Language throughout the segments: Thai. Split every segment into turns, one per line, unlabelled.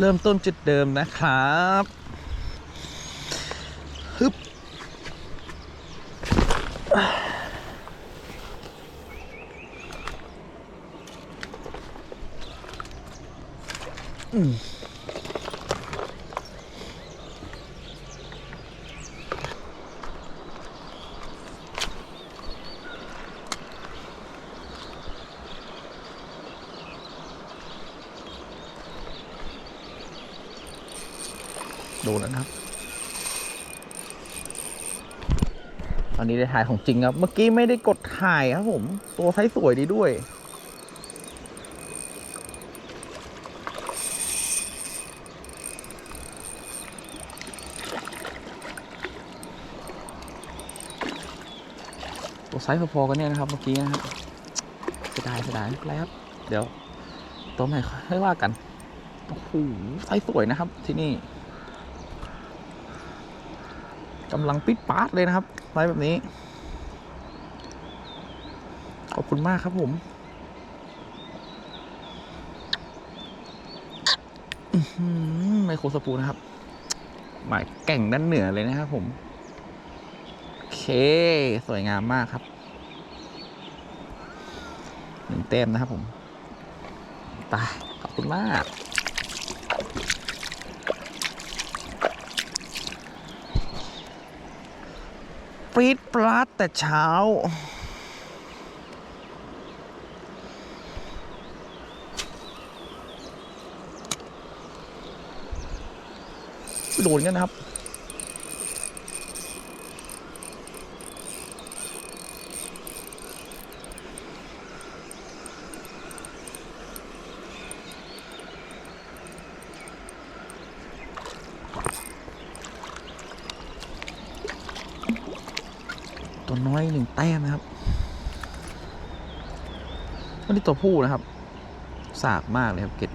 เริ่มต้นจุดเดิมนะครับฮึบอืม ดนแล้วนะครับ ตอนนี้ได้ถ่ายของจริงครับ เมื่อกี้ไม่ได้กดถ่ายครับผม ตัวไซส์สวยดีด้วย ตัวไซส์พอๆกันเนี่ยนะครับ เมื่อกี้นะครับเสียดายเสียดายไม่เป็นไรครับ เดี๋ยว ตัวใหม่ค่อยว่ากันโอ้โหไซส์สวยนะครับที่นี่ กำลังปิดปาร์ตเลยนะครับไซส์แบบนี้ ขอบคุณมากครับผมไมโครสปูนะครับ หมายแก่งด้านเหนือเลยนะครับผมโอเค สวยงามมากครับหนึ่งเต็มนะครับผม ไป ขอบคุณมาก ฟีดปลาดแต่เช้า โดนกันนะครับ ตัวน้อยหนึ่งแต้มนะครับวันนี้ตัวผู้นะครับ สากมากเลยครับเกต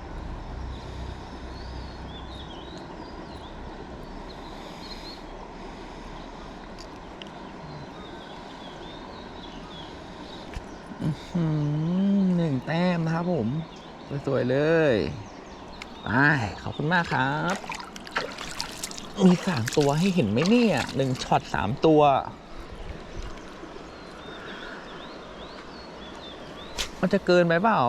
หนึ่งแต้มนะครับผม สวย ๆ เลยไปขอบคุณมากครับ มีสามตัวให้เห็นไหมเนี่ยหนึ่งช็อตสามตัว มันจะเกินไปเปล่า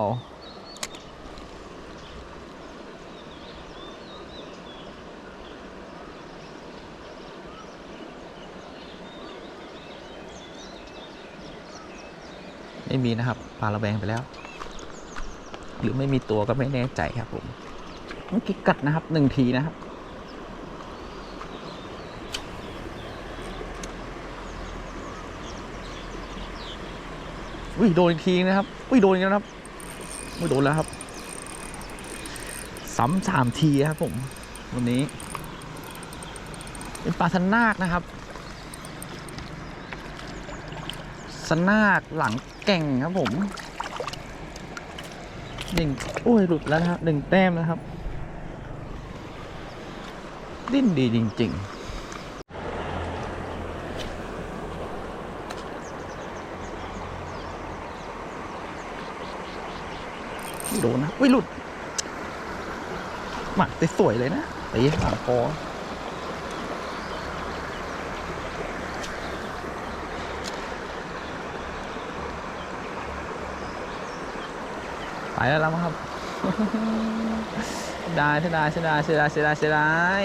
ไม่มีนะครับปลาระแวงไปแล้ว หรือไม่มีตัวก็ไม่แน่ใจครับผมเมื่อกี้กัดนะครับหนึ่งทีนะครับ อุ้ยโดนอีกทีนะครับอุ้ยโดนกแล้วนครับอุ้ยโดนแล้วครับซ้ำสามทีครับผมวันนี้ เป็นปลาสนากนะครับสนากหลังแก่งครับผมหนึ่งโอ้ยหลุดแล้วนะครับหนึ่งแต้มนะครับ ดิ้นดีจริง ๆ โดนนะวิหลุดหมักแต่สวยเลยนะตีหาคอไปแล้วแล้วครับได้เสียดายเสียดายเสียดายเสียดายเสียดาย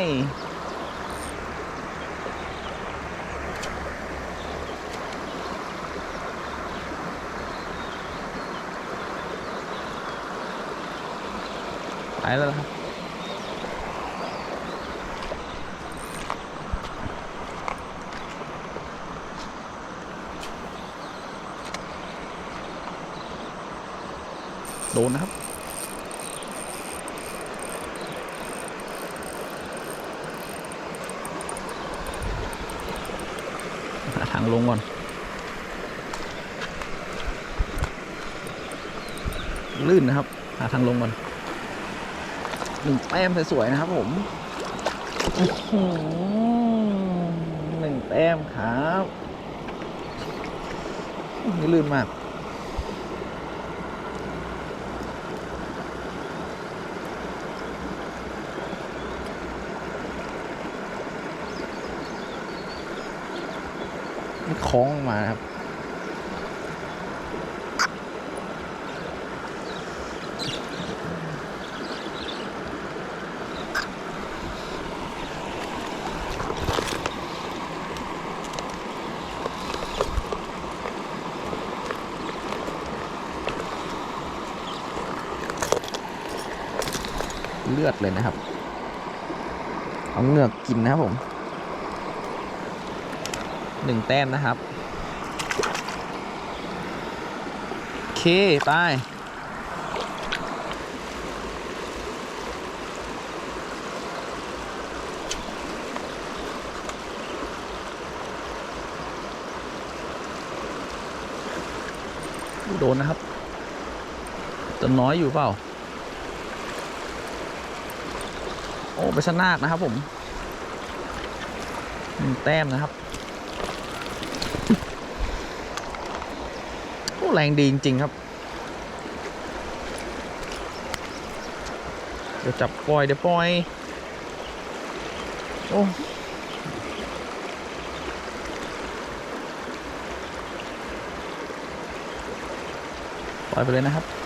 ไปแล้วครับโดนนะครับหาทางลงก่อนลื่นนะครับ หาทางลงก่อน หนึ่งแต้มสวยๆนะครับผมหนึ่งแต้มครับนี่ลื่นมากคล้องมาครับ ลือดเลยนะครับ เอาเหงือกกินนะครับผมหนึ่งแต้มนะครับโอเค ไป โดนนะครับ จะน้อยอยู่เปล่า โอ้ไปชนากนะครับผมแต้มนะครับ โอ้แรงดีจริง ๆ ครับ เดี๋ยวจับปล่อยเดี๋ยวปล่อย โอ้ปล่อยไปเลยนะครับ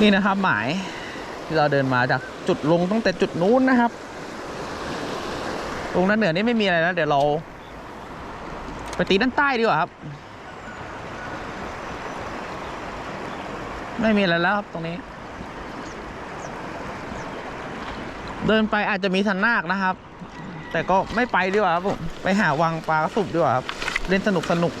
นี่นะครับหมายที่เราเดินมาจากจุดลงตั้งแต่จุดนู้นนะครับ ตรงนั้นเหนือนี่ไม่มีอะไรแล้วเดี๋ยวเรา ไปตีด้านใต้ดีกว่าครับ ไม่มีอะไรแล้วครับตรงนี้ เดินไปอาจจะมีสันนาคนะครับ แต่ก็ไม่ไปดีกว่าครับผมไปหาวังปลากระสุบดีกว่าครับ เล่นสนุกสนุก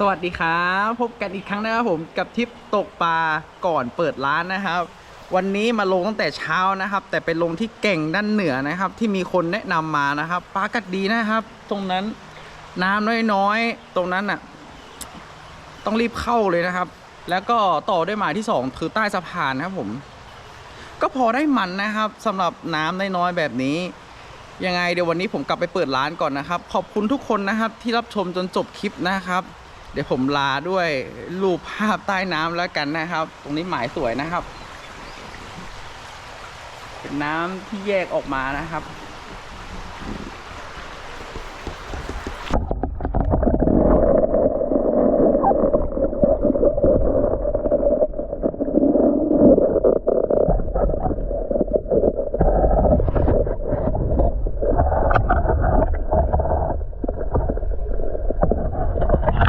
สวัสดีครับพบกันอีกครั้งนะครับผมกับทริปตกปลาก่อนเปิดร้านนะครับ วันนี้มาลงตั้งแต่เช้านะครับ แต่ไปลงที่เก่งด้านเหนือนะครับ ที่มีคนแนะนำมานะครับปลากัดดีนะครับ ตรงนั้นน้ำน้อยๆ ตรงนั้นน่ะต้องรีบเข้าเลยนะครับ แล้วก็ต่อด้วยหมายที่สองคือใต้สะพานนะครับผม ก็พอได้มันนะครับสำหรับน้ำน้อยๆแบบนี้ยังไงเดี๋ยววันนี้ผมกลับไปเปิดร้านก่อนนะครับ ขอบคุณทุกคนนะครับ ที่รับชมจนจบคลิปนะครับ ดี๋ยวผมลาด้วยรูปภาพใต้น้ำแล้วกันนะครับ ตรงนี้หมายสวยนะครับ เป็นน้ำที่แยกออกมานะครับ